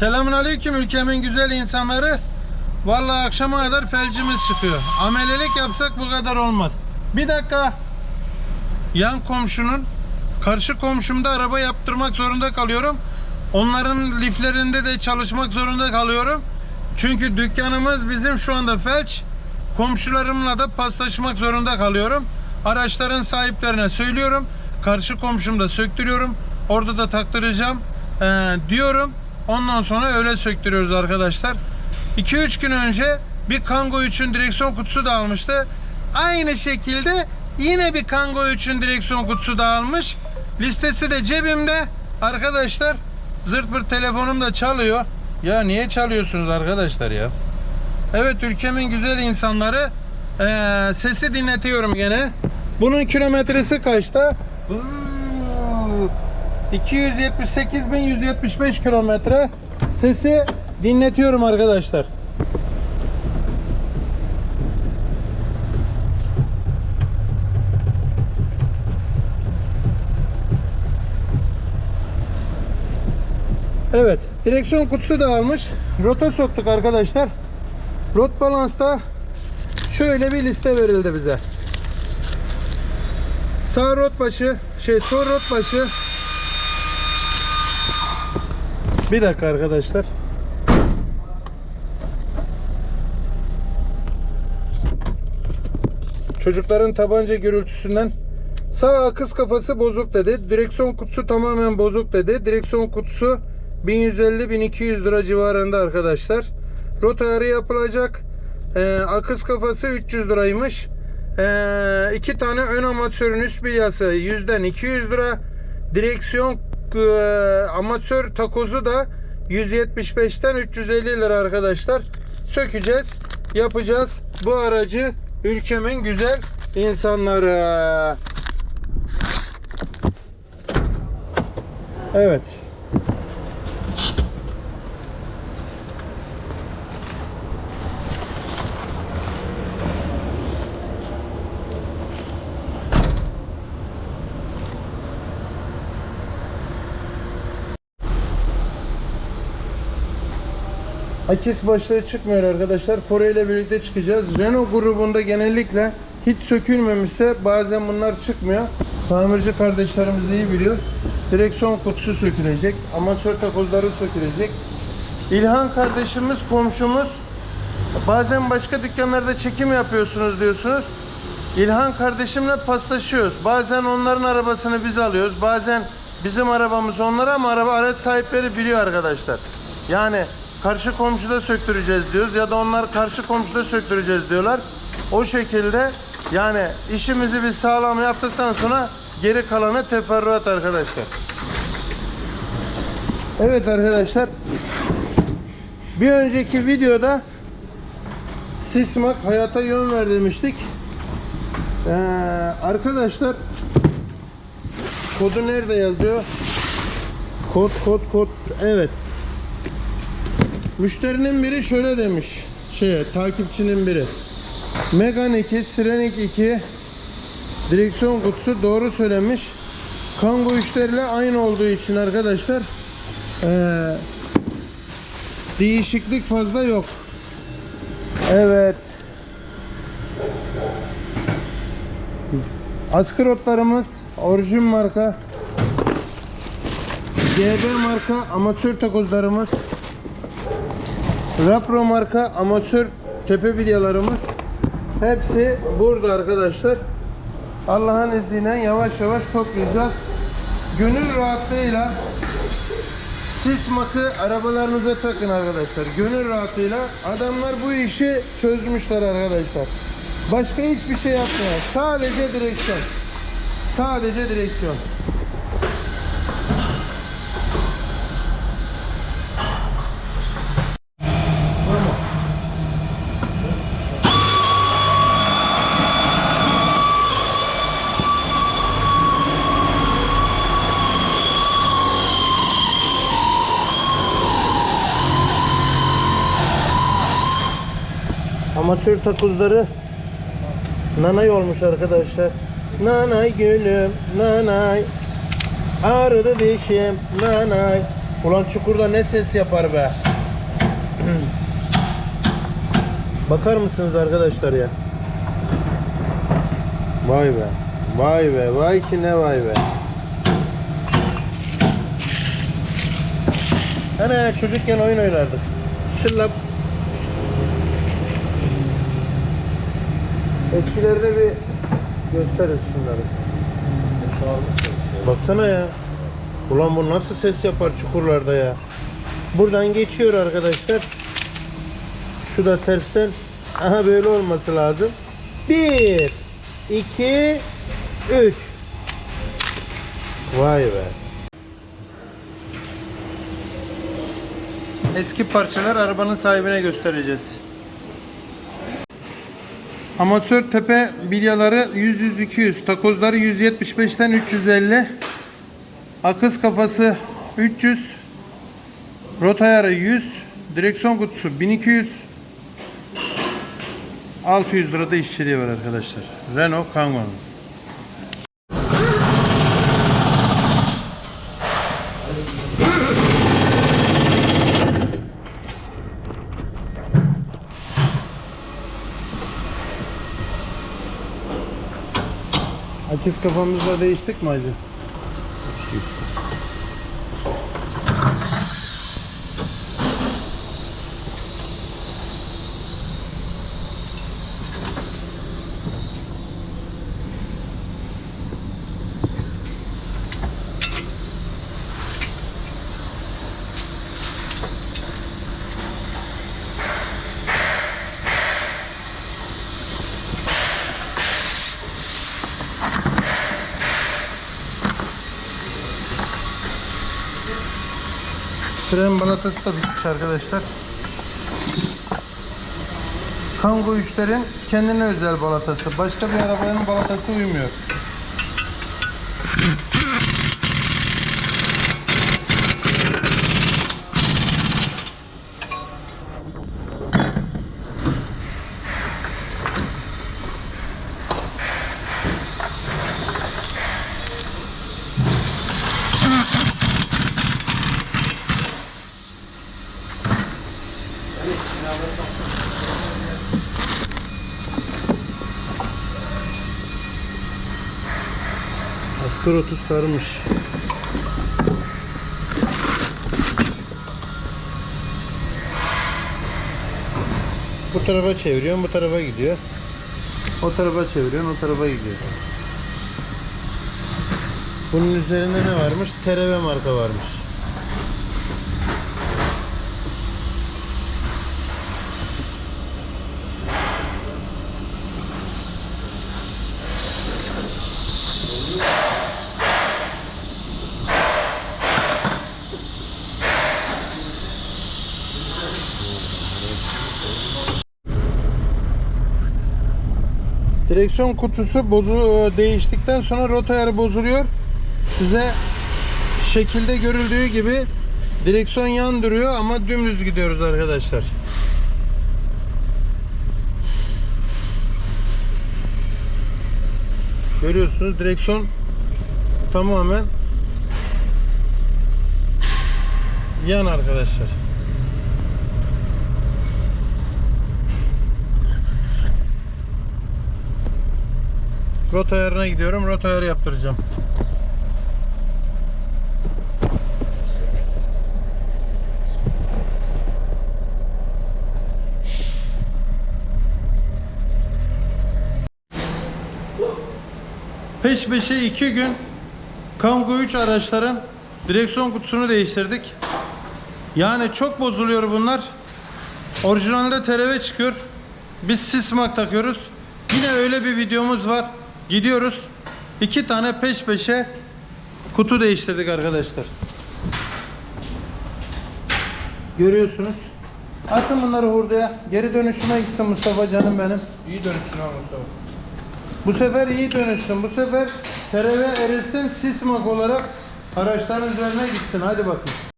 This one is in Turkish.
Selamun aleyküm ülkemin güzel insanları. Vallahi akşama kadar felcimiz çıkıyor. Amelelik yapsak bu kadar olmaz. Bir dakika. Yan komşunun karşı komşumda araba yaptırmak zorunda kalıyorum. Onların liflerinde de çalışmak zorunda kalıyorum. Çünkü dükkanımız bizim şu anda felç. Komşularımla da paslaşmak zorunda kalıyorum. Araçların sahiplerine söylüyorum. Karşı komşumda söktürüyorum. Orada da taktıracağım ee, diyorum. Ondan sonra öyle söktürüyoruz arkadaşlar. 2-3 gün önce bir Kango 3'ün direksiyon kutusu da almıştı. Aynı şekilde yine bir Kango 3'ün direksiyon kutusu da almış. Listesi de cebimde. Arkadaşlar zırt pırt telefonum da çalıyor. Ya niye çalıyorsunuz arkadaşlar ya? Evet ülkemin güzel insanları Ee, sesi dinletiyorum gene. Bunun kilometresi kaçta? 278.175 kilometre sesi dinletiyorum arkadaşlar. Evet, direksiyon kutusu da almış. Rota soktuk arkadaşlar. Rot balansta şöyle bir liste verildi bize. Sağ rot başı, şey sol rot başı. Bir dakika arkadaşlar. Çocukların tabanca gürültüsünden sağ akız kafası bozuk dedi. Direksiyon kutusu tamamen bozuk dedi. Direksiyon kutusu 1150-1200 lira civarında arkadaşlar. Rota ayarı yapılacak. Ee, akız kafası 300 liraymış. Ee, iki tane ön amatörün üst bilyası yüzden 200 lira. Direksiyon e, amatör takozu da 175'ten 350 lira arkadaşlar. Sökeceğiz, yapacağız bu aracı ülkemin güzel insanları. Evet. Akis başlığı çıkmıyor arkadaşlar. Kore ile birlikte çıkacağız. Renault grubunda genellikle hiç sökülmemişse bazen bunlar çıkmıyor. Tamirci kardeşlerimiz iyi biliyor. Direksiyon kutusu sökülecek. Amatör takozları sökülecek. İlhan kardeşimiz, komşumuz bazen başka dükkanlarda çekim yapıyorsunuz diyorsunuz. İlhan kardeşimle paslaşıyoruz. Bazen onların arabasını biz alıyoruz. Bazen bizim arabamız onlara ama araba araç sahipleri biliyor arkadaşlar. Yani karşı komşuda söktüreceğiz diyoruz ya da onlar karşı komşuda söktüreceğiz diyorlar. O şekilde yani işimizi biz sağlam yaptıktan sonra geri kalanı teferruat arkadaşlar. Evet arkadaşlar. Bir önceki videoda Sismak hayata yön ver demiştik. Ee, arkadaşlar kodu nerede yazıyor? Kod kod kod. Evet. Müşterinin biri şöyle demiş. Şey, takipçinin biri. Megan 2, Sirenik 2 direksiyon kutusu doğru söylemiş. Kango 3'lerle aynı olduğu için arkadaşlar ee, değişiklik fazla yok. Evet. Askı rotlarımız orijin marka GB marka amatör takozlarımız Rapro marka amatör tepe videolarımız hepsi burada arkadaşlar. Allah'ın izniyle yavaş yavaş toplayacağız. Gönül rahatlığıyla Sismak'ı arabalarınıza takın arkadaşlar. Gönül rahatlığıyla adamlar bu işi çözmüşler arkadaşlar. Başka hiçbir şey yapmıyor. Sadece direksiyon. Sadece direksiyon. Amatör takozları nanay olmuş arkadaşlar. Nanay gülüm, nanay. Ağrıdı dişim, nanay. Ulan çukurda ne ses yapar be. Bakar mısınız arkadaşlar ya? Vay be. Vay be. Vay ki ne vay be. Hani çocukken oyun oynardık. Şıllap. Eskilerini bir gösteririz şunları. Baksana ya. Ulan bu nasıl ses yapar çukurlarda ya. Buradan geçiyor arkadaşlar. Şu da tersten. Aha böyle olması lazım. 1 2 3 Vay be. Eski parçalar arabanın sahibine göstereceğiz. Amatör tepe bilyaları 100-100-200, takozları 175'ten 350, akız kafası 300, rot ayarı 100, direksiyon kutusu 1200, 600 lirada işçiliği var arkadaşlar. Renault Kangoo'nun. Akis kafamızla değiştik mi hacı? Fren balatası da bitmiş arkadaşlar. Kangoo 3'lerin kendine özel balatası. Başka bir arabanın balatası uymuyor. Askorotu sarmış. Bu tarafa çeviriyorsun, bu tarafa gidiyor. O tarafa çeviriyorsun, o tarafa gidiyor. Bunun üzerinde ne varmış? Tereve marka varmış. Direksiyon kutusu bozu e, değiştikten sonra rota ayarı bozuluyor. Size şekilde görüldüğü gibi direksiyon yan duruyor ama dümdüz gidiyoruz arkadaşlar. Görüyorsunuz direksiyon tamamen yan arkadaşlar. Rota ayarına gidiyorum. Rota ayarı yaptıracağım. Peş peşe iki gün Kangoo 3 araçların direksiyon kutusunu değiştirdik. Yani çok bozuluyor bunlar. Orijinalde tereve çıkıyor. Biz sismak takıyoruz. Yine öyle bir videomuz var. Gidiyoruz. İki tane peş peşe kutu değiştirdik arkadaşlar. Görüyorsunuz. Atın bunları hurdaya. Geri dönüşüme gitsin Mustafa canım benim. İyi dönüşsün ha Mustafa. Bu sefer iyi dönüşsün. Bu sefer tereve erilsin sismak olarak araçların üzerine gitsin. Hadi bakın.